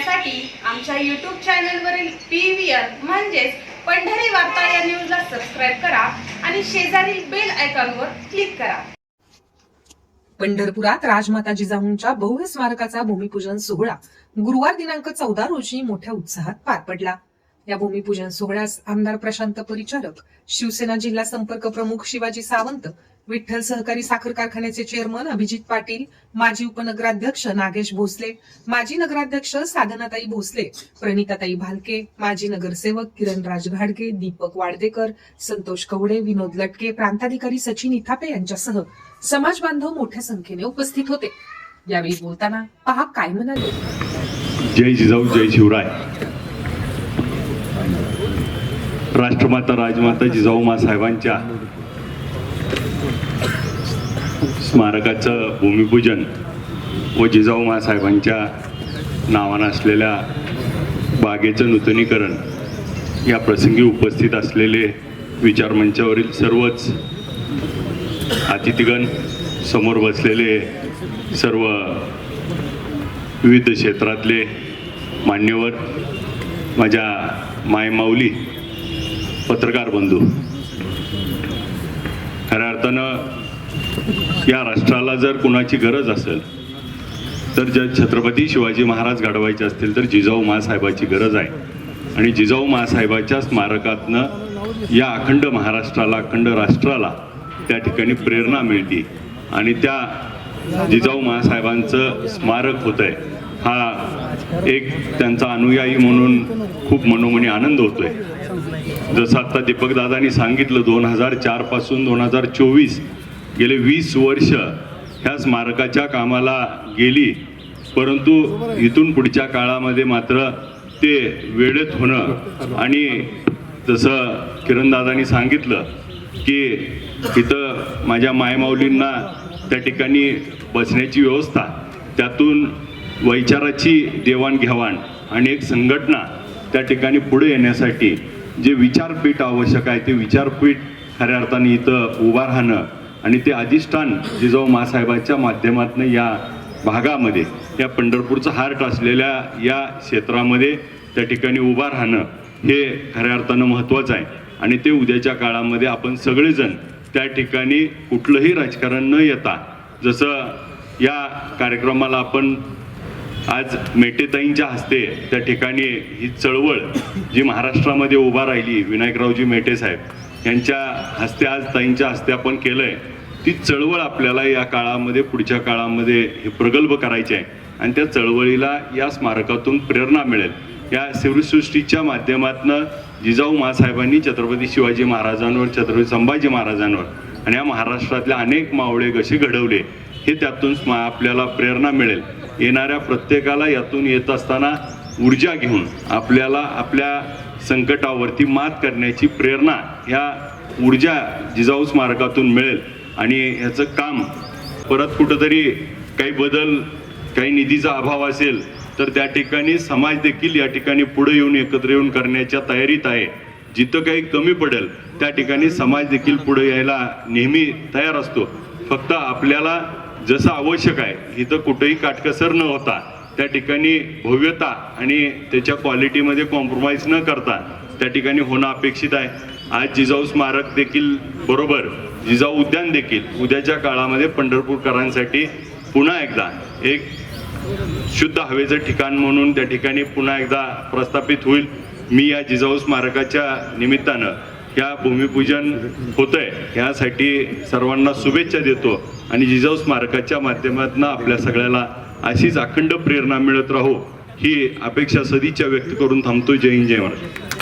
पाहण्यासाठी आमच्या यूट्यूब चॅनलवरील पी व्ही आर म्हणजेच पंढरी वार्ता या न्यूजला सबस्क्राईब करा आणि शेजारील बेल आयकॉनवर क्लिक करा. पंढरपुरात राजमाता जिजाऊंच्या भव्य स्मारकाचा भूमिपूजन सोहळा गुरुवार दिनांक चौदा रोजी मोठ्या उत्साहात पार पडला. या भूमिपूजन सोहळ्यास आमदार प्रशांत परिचारक शिवसेना जिल्हा संपर्क प्रमुख शिवाजी सावंत विठ्ठल सहकारी साखर कारखान्याचे चेअरमन अभिजित पाटील माजी उपनगराध्यक्ष नागेश भोसले माजी नगराध्यक्ष साधनाताई भोसले प्रणिताताई भालके माजी नगरसेवक किरण राजघाडगे दीपक वाडदेकर संतोष कवडे विनोद लटके प्रांताधिकारी सचिन इथापे यांच्यासह समाज बांधव मोठ्या संख्येने उपस्थित होते. यावेळी बोलताना पहा काय म्हणाले. जय जिजाऊ जय शिवराय. राष्ट्रमाता राजमाता जिजाऊ मासाहेबांच्या स्मारकाचं भूमिपूजन व जिजाऊ मासाहेबांच्या नावानं असलेल्या बागेचं नूतनीकरण या प्रसंगी उपस्थित असलेले विचारमंचावरील सर्वच अतिथीगण समोर बसलेले सर्व विविध क्षेत्रातले मान्यवर माझ्या मायमाऊली पत्रकार बंधू. खऱ्या अर्थानं या राष्ट्राला जर कुणाची गरज असेल तर जर छत्रपती शिवाजी महाराज घडवायचे असतील तर जिजाऊ मासाहेबाची गरज आहे. आणि जिजाऊ मासाहेबाच्या स्मारकातनं या अखंड महाराष्ट्राला अखंड राष्ट्राला त्या ठिकाणी प्रेरणा मिळते. आणि त्या जिजाऊ मासाहेबांचं स्मारक होतं आहे हा एक त्यांचा अनुयायी म्हणून खूप मनोमनी आनंद होतोय. जसं आता दीपकदादांनी सांगितलं दोन हजार चारपासून दोन हजार चोवीस गेले वीस वर्ष ह्या स्मारकाच्या कामाला गेली परंतु इथून पुढच्या काळामध्ये मात्र ते वेळेत होणं आणि जसं किरणदादांनी सांगितलं की इथं माझ्या मायमाऊलींना त्या ठिकाणी बसण्याची व्यवस्था त्यातून वैचाराची देवाणघेवाण आणि एक संघटना त्या ठिकाणी पुढे येण्यासाठी जे विचारपीठ आवश्यक आहे ते विचारपीठ खऱ्या अर्थाने इथं उभा राहणं आणि ते अधिष्ठान जिजाऊ मासाहेबाच्या माध्यमातून या भागामध्ये या पंढरपूरचं हार्ट असलेल्या या क्षेत्रामध्ये त्या ठिकाणी उभा राहणं हे खऱ्या अर्थानं महत्त्वाचं आहे. आणि ते उद्याच्या काळामध्ये आपण सगळेजण त्या ठिकाणी कुठलंही राजकारण न येता जसं या कार्यक्रमाला आपण आज मेटेताईंच्या हस्ते त्या ठिकाणी ही चळवळ जी महाराष्ट्रामध्ये उभा राहिली विनायकरावजी मेटे साहेब यांच्या हस्ते आज ताईंच्या हस्ते आपण केलंय. ती चळवळ आपल्याला या काळामध्ये पुढच्या काळामध्ये हे प्रगल्भ करायचे आहे. आणि त्या चळवळीला या स्मारकातून प्रेरणा मिळेल. या शिवसृष्टीच्या माध्यमातनं जिजाऊ मासाहेबांनी छत्रपती शिवाजी महाराजांवर छत्रपती संभाजी महाराजांवर आणि या महाराष्ट्रातल्या अनेक मावळे कसे घडवले हे त्यातून स्मा आपल्याला प्रेरणा मिळेल. येणाऱ्या प्रत्येकाला यातून येत असताना ऊर्जा घेऊन आपल्याला आपल्या संकटावरती मात करण्याची प्रेरणा ह्या ऊर्जा जिजाऊ स्मारकातून मिळेल. आणि ह्याचं काम परत कुठंतरी काही बदल काही निधीचा अभाव असेल तर त्या ठिकाणी समाज देखील या ठिकाणी पुढे येऊन एकत्र येऊन करण्याच्या तयारीत आहे. जिथं काही कमी पडेल त्या ठिकाणी समाज देखील पुढे यायला नेहमी तयार असतो. फक्त आपल्याला जसं आवश्यक आहे इथं कुठेही काटकसर न होता त्या ठिकाणी भव्यता आणि त्याच्या क्वालिटीमध्ये कॉम्प्रोमाइज न करता त्या ठिकाणी होणं अपेक्षित आहे. आज जिजाऊ स्मारक देखील बरोबर जिजाऊ उद्यान देखील उद्याच्या काळामध्ये पंढरपूरकरांसाठी पुन्हा एकदा एक शुद्ध हवेचं ठिकाण म्हणून त्या ठिकाणी पुन्हा एकदा प्रस्थापित होईल. मी या जिजाऊ स्मारकाच्या निमित्तानं या भूमिपूजन होतंय यासाठी सर्वांना शुभेच्छा देतो आणि जिजाऊ स्मारकाच्या माध्यमातून आपल्या सगळ्याला अशीच अखंड प्रेरणा मिळत राहो ही अपेक्षा सदिच्छा व्यक्त करून थांबतो जय हिंद जय महाराज.